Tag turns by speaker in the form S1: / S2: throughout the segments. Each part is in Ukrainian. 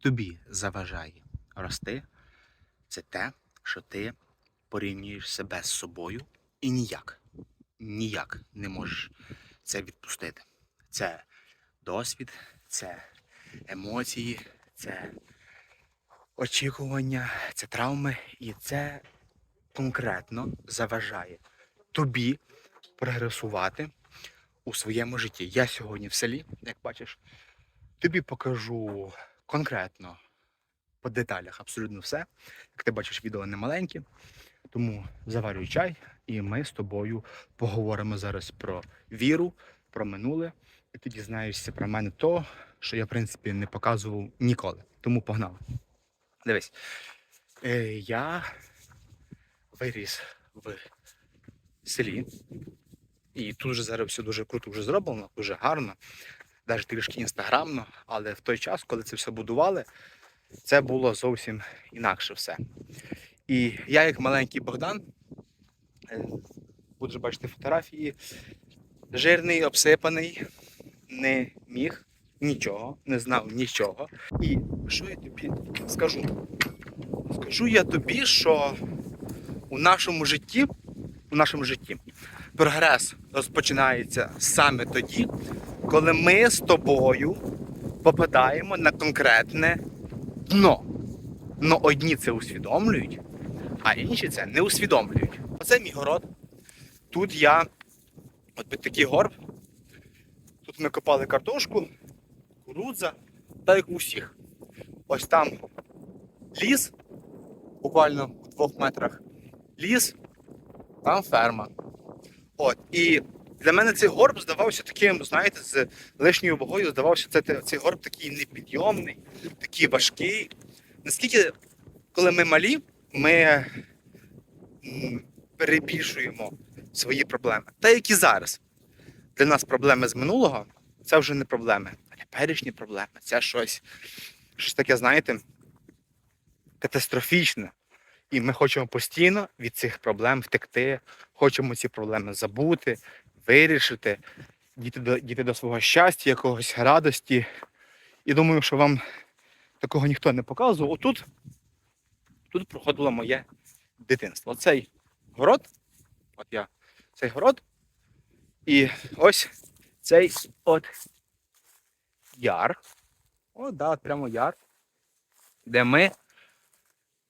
S1: тобі заважає рости, це те, що ти порівнюєш себе з собою і ніяк, ніяк не можеш це відпустити. Це досвід, це емоції, це очікування, це травми, і це конкретно заважає тобі прогресувати у своєму житті. Я сьогодні в селі, як бачиш, тобі покажу конкретно по деталях абсолютно все. Як ти бачиш, відео не маленьке, тому заварюй чай, і ми з тобою поговоримо зараз про віру, про минуле, і ти дізнаєшся про мене то, що я, в принципі, не показував ніколи. Тому погнали. Дивись, е, я виріс в селі, і тут вже зараз все дуже круто вже зроблено, дуже гарно, навіть трішки інстаграмно, але в той час, коли це все будували, це було зовсім інакше все. І я, як маленький Богдан, е, будеш бачити фотографії, жирний, обсипаний, не міг нічого, не знав нічого. І що я тобі скажу? Скажу я тобі, що у нашому житті, у нашому житті прогрес розпочинається саме тоді, коли ми з тобою попадаємо на конкретне дно. Но одні це усвідомлюють, а інші це не усвідомлюють. Оце мій город. Тут я, от під такий горб. Тут ми копали картошку, кукурудза, так як у всіх. Ось там ліс, буквально в двох метрах. Ліс, там ферма. От, і для мене цей горб здавався таким, знаєте, з лишньою вагою здавався це, цей горб такий непідйомний, такий важкий. Наскільки, коли ми малі, ми перебільшуємо свої проблеми. Та і зараз. Для нас проблеми з минулого це вже не проблеми, а теперішні проблеми. Це щось, щось таке, знаєте, катастрофічне. І ми хочемо постійно від цих проблем втекти, хочемо ці проблеми забути, вирішити, дійти до, дійти до свого щастя, якогось радості. І думаю, що вам такого ніхто не показував. Отут тут проходило моє дитинство. Оцей город, от я, цей город, і ось цей от яр. О, да, от прямо яр, де ми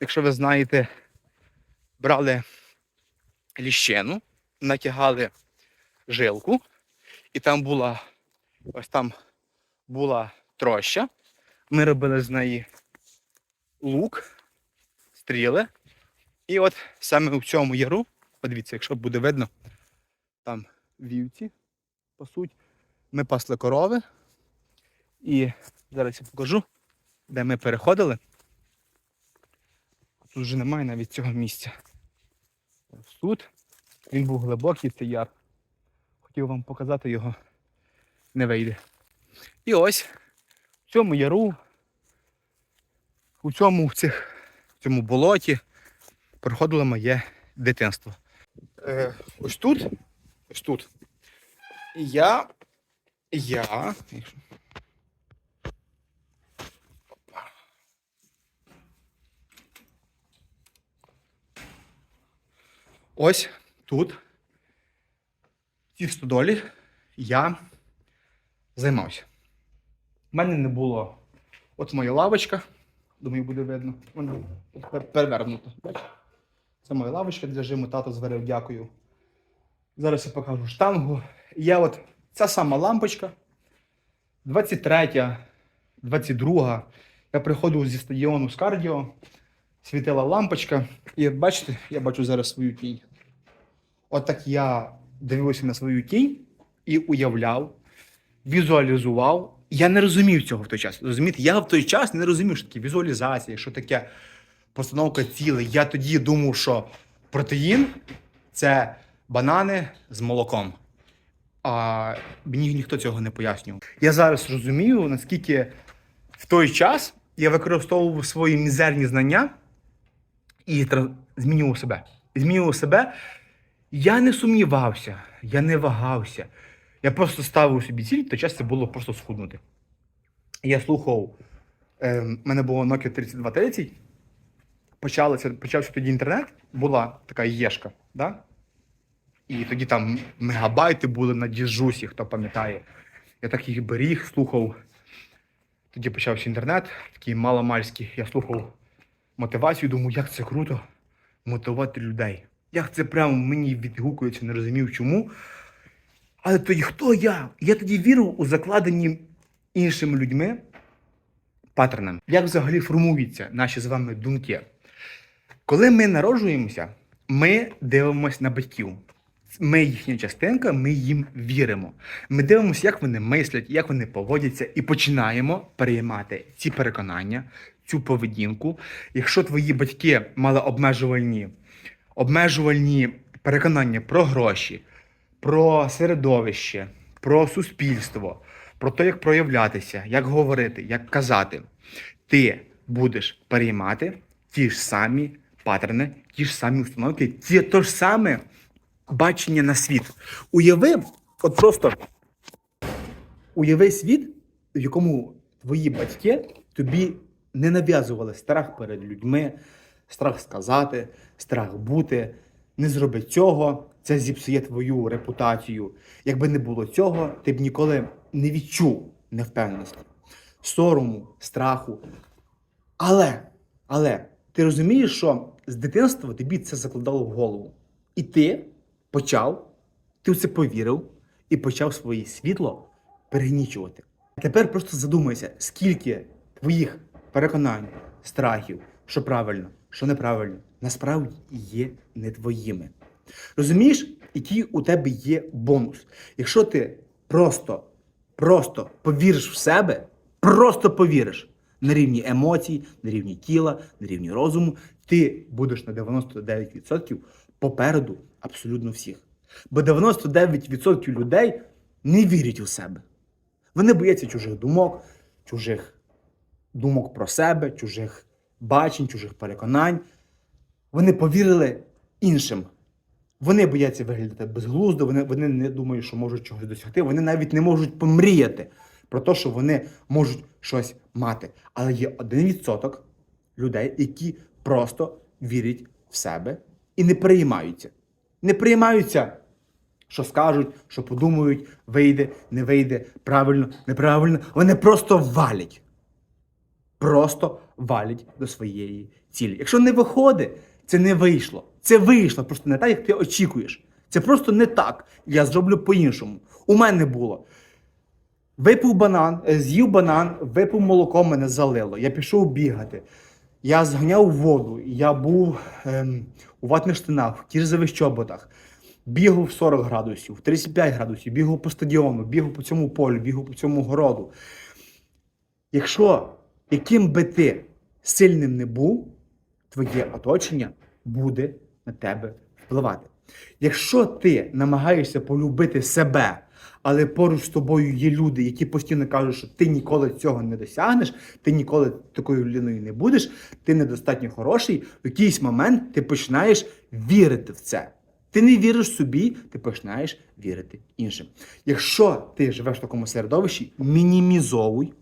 S1: якщо ви знаєте, брали ліщину, натягали жилку, і там була ось там була троща. Ми робили з неї лук, стріли. І от саме у цьому яру, подивіться, якщо буде видно, там вівці пасуть. Ми пасли корови. І зараз я покажу, де ми переходили. Тут вже немає навіть цього місця. Тут. Він був глибокий, цей яр. Хотів вам показати його, не вийде. І ось в цьому яру, у цьому, в цих, в цьому болоті проходило моє дитинство. Е, ось тут, ось тут. Я. Я. Ось тут, в цій стодолі, я займався. У мене не було. От моя лавочка, думаю, буде видно. Вона перевернута. Це моя лавочка для жиму, тато зварив, дякую. Зараз я покажу штангу. Я от ця сама лампочка. 23, 22. Я приходив зі стадіону з кардіо, світила лампочка. І бачите, я бачу зараз свою тінь. От так я дивився на свою тінь і уявляв, візуалізував. Я не розумів цього в той час. Розумієте, я в той час не розумів, що таке візуалізація, що таке постановка цілей. Я тоді думав, що протеїн це банани з молоком. А мені ніхто цього не пояснював. Я зараз розумію, наскільки в той час я використовував свої мізерні знання і змінював себе. Змінював себе. Я не сумнівався, я не вагався. Я просто ставив собі ціль, в той час це було просто схуднути. Я слухав е, в мене було Nokia 3230. Почалося, почався тоді інтернет, була така єшка, да? І тоді там мегабайти були на діжусі, хто пам'ятає. Я так їх беріг, слухав. Тоді почався інтернет, такий маломальський. Я слухав мотивацію, думаю, як це круто мотивувати людей. Як це прямо мені відгукується, не розумів чому. Але тоді хто я? Я тоді вірив у закладені іншими людьми паттернами. Як взагалі формуються наші з вами думки? Коли ми народжуємося, ми дивимося на батьків. Ми їхня частинка, ми їм віримо. Ми дивимося, як вони мислять, як вони поводяться, і починаємо переймати ці переконання, цю поведінку. Якщо твої батьки мали обмежувальні, обмежувальні переконання про гроші, про середовище, про суспільство, про те, як проявлятися, як говорити, як казати, ти будеш переймати ті ж самі паттерни, ті ж самі установки, ті то ж саме бачення на світ. Уяви, от просто уяви світ, в якому твої батьки тобі не нав'язували страх перед людьми, страх сказати, страх бути. Не зроби цього, це зіпсує твою репутацію. Якби не було цього, ти б ніколи не відчув невпевненості, сорому, страху. Але, але ти розумієш, що з дитинства тобі це закладало в голову. І ти почав, ти в це повірив і почав своє світло перегнічувати. Тепер просто задумайся, скільки твоїх переконань, страхів, що правильно, що неправильно, насправді є не твоїми. Розумієш, який у тебе є бонус? Якщо ти просто, просто повіриш в себе, просто повіриш на рівні емоцій, на рівні тіла, на рівні розуму, ти будеш на 99% попереду абсолютно всіх. Бо 99% людей не вірять у себе. Вони бояться чужих думок, чужих думок про себе, чужих бачень, чужих переконань. Вони повірили іншим. Вони бояться виглядати безглуздо, вони, вони не думають, що можуть чогось досягти. Вони навіть не можуть помріяти про те, що вони можуть щось мати. Але є один відсоток людей, які просто вірять в себе і не переймаються. Не переймаються, що скажуть, що подумають, вийде, не вийде, правильно, неправильно. Вони просто валять. Просто валять до своєї цілі. Якщо не виходить, це не вийшло. Це вийшло просто не так, як ти очікуєш. Це просто не так. Я зроблю по-іншому. У мене було. Випив банан, е, з'їв банан, випив молоко, мене залило. Я пішов бігати. Я зганяв воду, я був ем, у ватних штанах, в кірзових чоботах, бігав в 40 градусів, в 35 градусів, бігав по стадіону, бігав по цьому полю, бігав по цьому городу. Якщо яким би ти сильним не був, твоє оточення буде на тебе впливати. Якщо ти намагаєшся полюбити себе, але поруч з тобою є люди, які постійно кажуть, що ти ніколи цього не досягнеш, ти ніколи такою людиною не будеш, ти недостатньо хороший, в якийсь момент ти починаєш вірити в це. Ти не віриш собі, ти починаєш вірити іншим. Якщо ти живеш в такому середовищі, мінімізовуй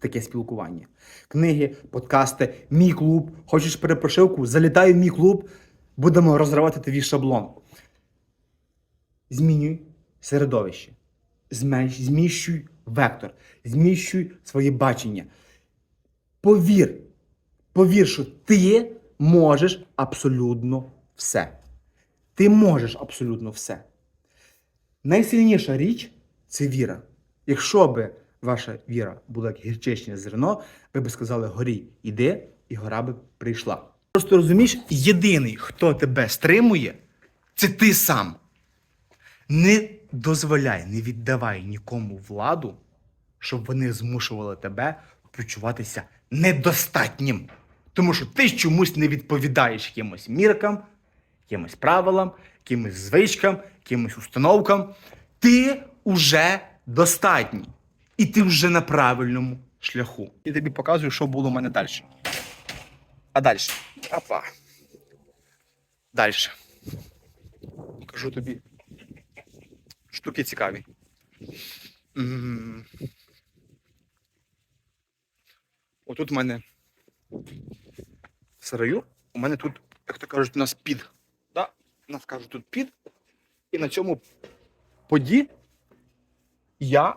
S1: таке спілкування. Книги, подкасти, мій клуб. Хочеш перепрошивку? Залітай в мій клуб, будемо розривати твій шаблон. Змінюй середовище. Зміщуй вектор, зміщуй своє бачення. Повір, повір, що ти можеш абсолютно все. Ти можеш абсолютно все. Найсильніша річ це віра. Якщо би ваша віра була як гірчичне зерно, ви б сказали горі, іди, і гора би прийшла. Просто розумієш, єдиний, хто тебе стримує, це ти сам. Не дозволяй, не віддавай нікому владу, щоб вони змушували тебе почуватися недостатнім. Тому що ти чомусь не відповідаєш якимось міркам, якимось правилам, якимось звичкам, якимось установкам. Ти уже достатній. І ти вже на правильному шляху. Я тобі показую, що було у мене далі. А далі. Опа. Далі. Покажу тобі. Штуки цікаві. Отут у мене в сараю, у мене тут, як то кажуть, у нас під. Да? У нас кажуть тут під. І на цьому поді я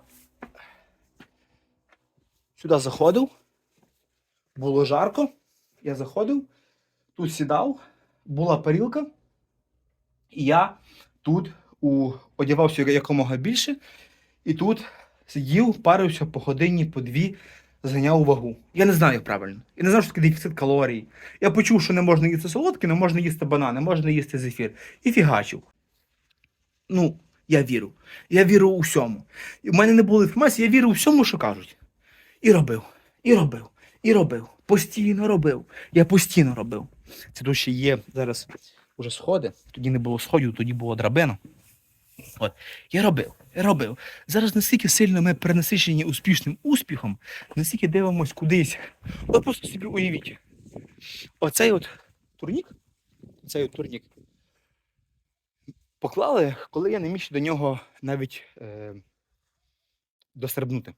S1: сюди заходив. Було жарко. Я заходив, тут сідав, була парілка. І я тут у, одягався якомога більше. І тут сидів, парився по годині, по дві, зганяв вагу. Я не знаю правильно. Я не знаю, що таке дефіцит калорій. Я почув, що не можна їсти солодке, не можна їсти банан, не можна їсти зефір. І фігачив. Ну, я вірю. Я вірю у всьому. В мене не було інформації, я вірю у всьому, що кажуть. І робив, і робив, і робив. Постійно робив. Я постійно робив. Це ще є зараз уже сходи. Тоді не було сходів, тоді було драбина. От. Я робив, я робив. Зараз настільки сильно ми перенасичені успішним успіхом, настільки дивимось кудись. От просто собі уявіть. Оцей от турнік, цей от турнік, поклали, коли я не міг до нього навіть е, дострибнути.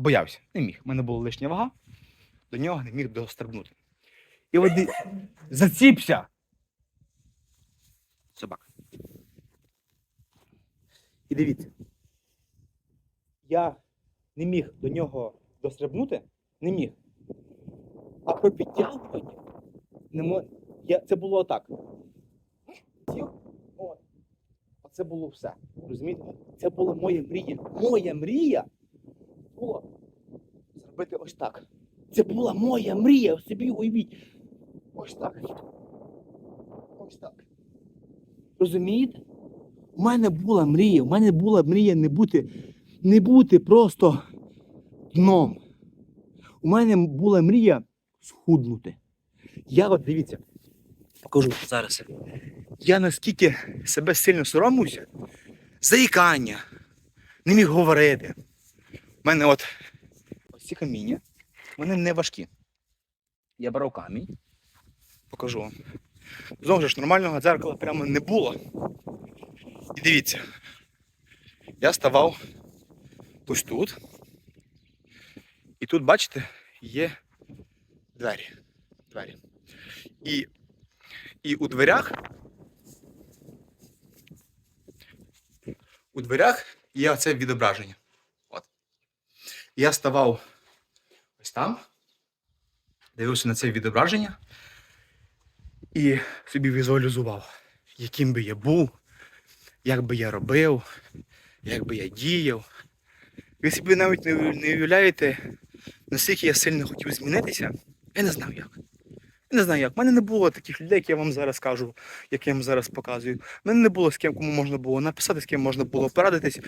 S1: Боявся, не міг. У мене була лишня вага, до нього не міг дострибнути. І от заціпся. Собака. І дивіться. Я не міг до нього дострибнути, не міг. А про підтягування не мо... я... це було отак. Сів, от. А це було все. Розумієте? Це була моя мрія. Моя мрія була зробити ось так. Це була моя мрія. Собі уявіть. Ось так. Ось так. Розумієте? У мене була мрія, у мене була мрія не бути, не бути просто дном. У мене була мрія схуднути. Я от дивіться, покажу зараз. Я наскільки себе сильно соромився, заїкання, не міг говорити. У мене от ось ці каміння, вони не важкі. Я брав камінь, покажу вам. Знову ж нормального дзеркала прямо не було. І дивіться, я ставав ось тут. І тут, бачите, є двері. двері. І, і у дверях. У дверях є оце відображення. Я ставав ось там, дивився на це відображення і собі візуалізував, яким би я був як би я робив, як би я діяв. Ви собі навіть не, не уявляєте, наскільки я сильно хотів змінитися, я не знав як. Я не знаю як. У мене не було таких людей, як я вам зараз кажу, як я вам зараз показую. У мене не було з ким, кому можна було написати, з ким можна було порадитись.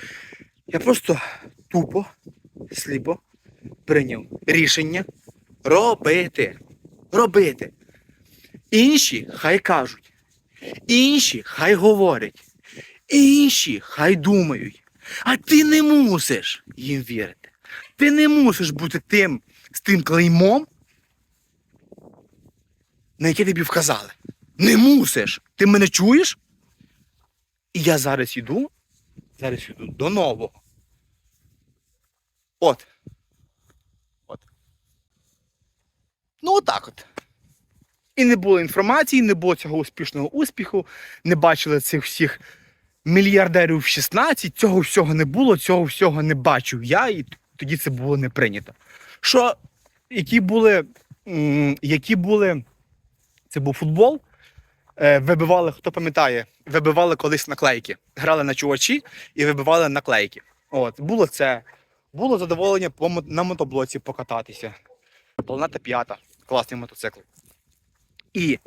S1: Я просто тупо, сліпо прийняв рішення робити. Робити. Інші хай кажуть, інші хай говорять. Інші хай думають. А ти не мусиш їм вірити. Ти не мусиш бути тим з тим клеймом, на яке тобі вказали. Не мусиш. Ти мене чуєш? І я зараз йду, зараз йду до нового. От. От. Ну, отак от. І не було інформації, не було цього успішного успіху, не бачили цих всіх мільярдерів в 16, цього всього не було, цього всього не бачив я, і тоді це було не прийнято. Що, які були, які були, це був футбол, е, вибивали, хто пам'ятає, вибивали колись наклейки. Грали на чувачі і вибивали наклейки. От, було це. Було задоволення на мотоблоці покататися. Планета п'ята, класний мотоцикл. І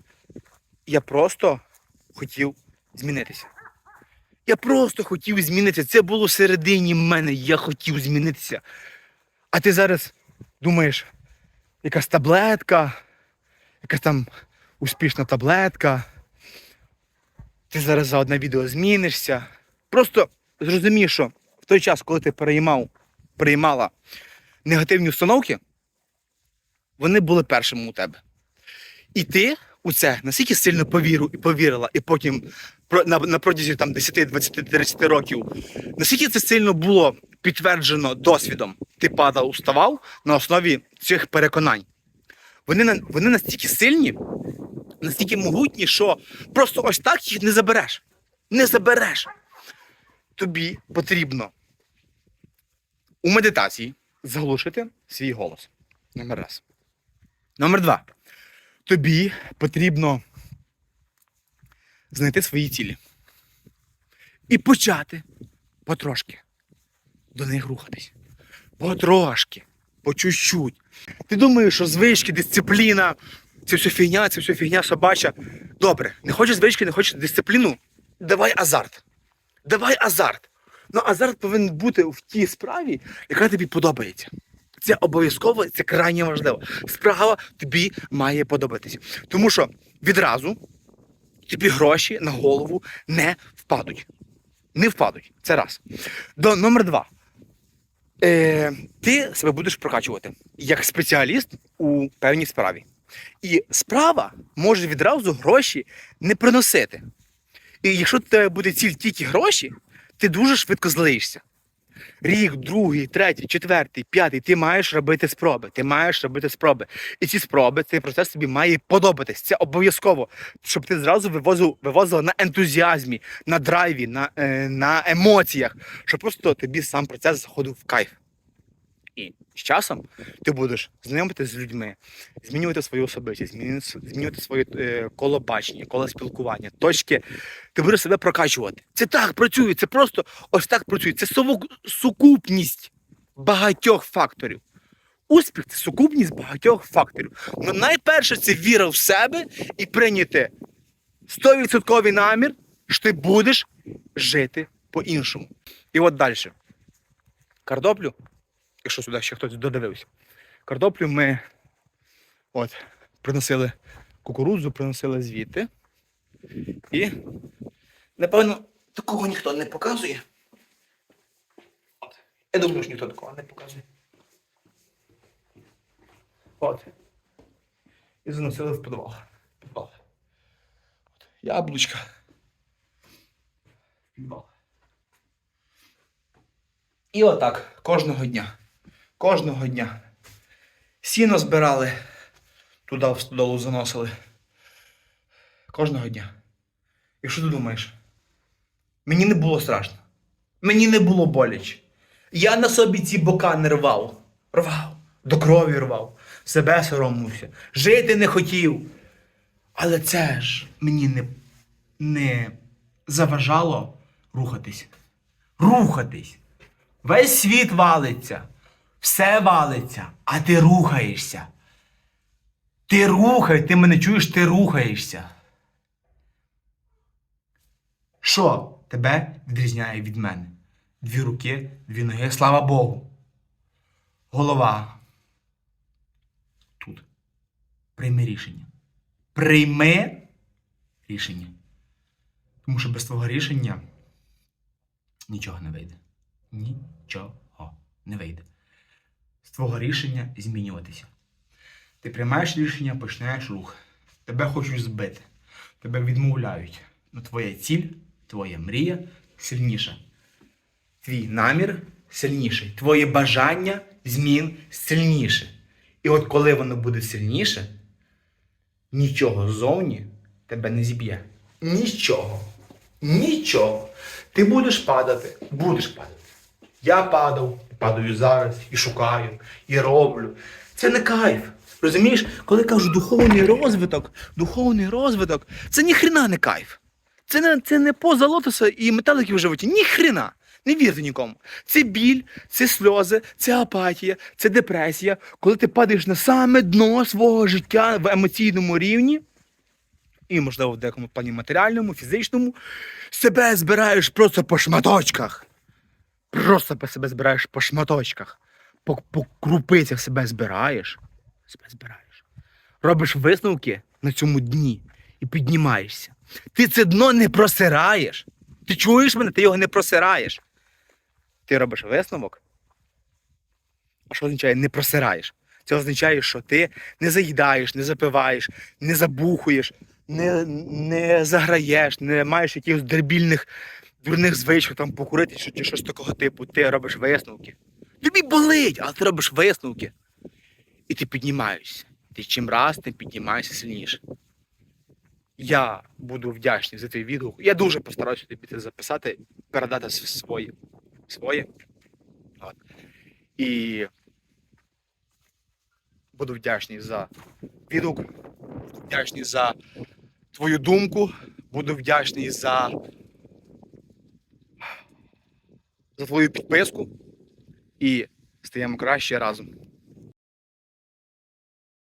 S1: я просто хотів змінитися. Я просто хотів змінитися. Це було всередині мене. Я хотів змінитися. А ти зараз думаєш, якась таблетка, якась там успішна таблетка. Ти зараз за одне відео змінишся. Просто зрозумій, що в той час, коли ти переймав, приймала негативні установки, вони були першими у тебе. І ти у це настільки сильно повірив і повірила, і потім на, на протязі там 10, 20, 30 років, наскільки це сильно було підтверджено досвідом, ти падав, уставав на основі цих переконань. Вони, вони настільки сильні, настільки могутні, що просто ось так їх не забереш. Не забереш. Тобі потрібно у медитації заглушити свій голос. Номер раз. Номер два. Тобі потрібно знайти свої цілі. І почати потрошки до них рухатись. Потрошки, по чуть-чуть. Ти думаєш, що звички, дисципліна, це все фігня, це все фігня собача. Добре, не хочеш звички, не хочеш дисципліну. Давай азарт. Давай азарт. Ну азарт повинен бути в тій справі, яка тобі подобається. Це обов'язково, це крайне важливо. Справа тобі має подобатися. Тому що відразу тобі гроші на голову не впадуть. Не впадуть. Це раз. До номер два. Е, ти себе будеш прокачувати як спеціаліст у певній справі. І справа може відразу гроші не приносити. І якщо тебе буде ціль тільки гроші, ти дуже швидко злиєшся. Рік, другий, третій, четвертий, п'ятий, ти маєш робити спроби. Ти маєш робити спроби. І ці спроби, цей процес тобі має подобатись. Це обов'язково, щоб ти зразу вивозив, вивозила на ентузіазмі, на драйві, на, е, на емоціях, щоб просто тобі сам процес заходив в кайф. І з часом ти будеш знайомитися з людьми, змінювати свою особистість, змінювати, змінювати своє е, коло бачення, коло спілкування, точки. Ти будеш себе прокачувати. Це так працює, це просто ось так працює. Це сукупність багатьох факторів. Успіх це сукупність багатьох факторів. Ну, найперше це віра в себе і прийняти 100% намір, що ти будеш жити по-іншому. І от далі. Картоплю, якщо сюди ще хтось додивився, картоплю ми от, приносили кукурудзу, приносили звідти. І, напевно, такого ніхто не показує. От. Я думаю, що ніхто такого не показує. От. І заносили в підвал. Підвал. От. Яблучка. Підвал. І отак кожного дня. Кожного дня. Сіно збирали, туди в стодолу заносили. Кожного дня. І що ти думаєш? Мені не було страшно. Мені не було боляче. Я на собі ці бока не рвав. Рвав. До крові рвав. Себе соромився. Жити не хотів. Але це ж мені не, не заважало рухатись. Рухатись. Весь світ валиться. Все валиться, а ти рухаєшся. Ти рухай, ти мене чуєш, ти рухаєшся. Що тебе відрізняє від мене? Дві руки, дві ноги, слава Богу. Голова. Тут. Прийми рішення. Прийми рішення. Тому що без твого рішення нічого не вийде. Нічого не вийде. З твого рішення змінюватися. Ти приймаєш рішення, починаєш рух. Тебе хочуть збити, тебе відмовляють. Ну, твоя ціль, твоя мрія сильніша. Твій намір сильніший. Твоє бажання змін сильніше. І от коли воно буде сильніше, нічого ззовні тебе не зіб'є. Нічого. Нічого. Ти будеш падати, будеш падати. Я падав, падаю зараз, і шукаю, і роблю. Це не кайф. Розумієш, коли кажу духовний розвиток, духовний розвиток, це ніхрена не кайф. Це не, це не поза лотоса і метелики в животі. Ніхрена. Не вірте нікому. Це біль, це сльози, це апатія, це депресія. Коли ти падаєш на саме дно свого життя в емоційному рівні, і, можливо, в деякому плані матеріальному, фізичному, себе збираєш просто по шматочках. Просто по себе збираєш по шматочках. По, по крупицях себе збираєш. Себе збираєш. Робиш висновки на цьому дні і піднімаєшся. Ти це дно не просираєш. Ти чуєш мене, ти його не просираєш. Ти робиш висновок. А що означає не просираєш? Це означає, що ти не заїдаєш, не запиваєш, не забухуєш, не, не заграєш, не маєш якихось дербільних дурних звичок там покурити чи, чи щось такого типу. Ти робиш висновки. Тобі болить, але ти робиш висновки. І ти піднімаєшся. Ти чим раз ти піднімаєшся сильніше. Я буду вдячний за твій відгук. Я дуже постараюся тобі це записати, передати своє. своє. От. І буду вдячний за відгук, буду вдячний за твою думку, буду вдячний за, за твою підписку і стаємо краще разом.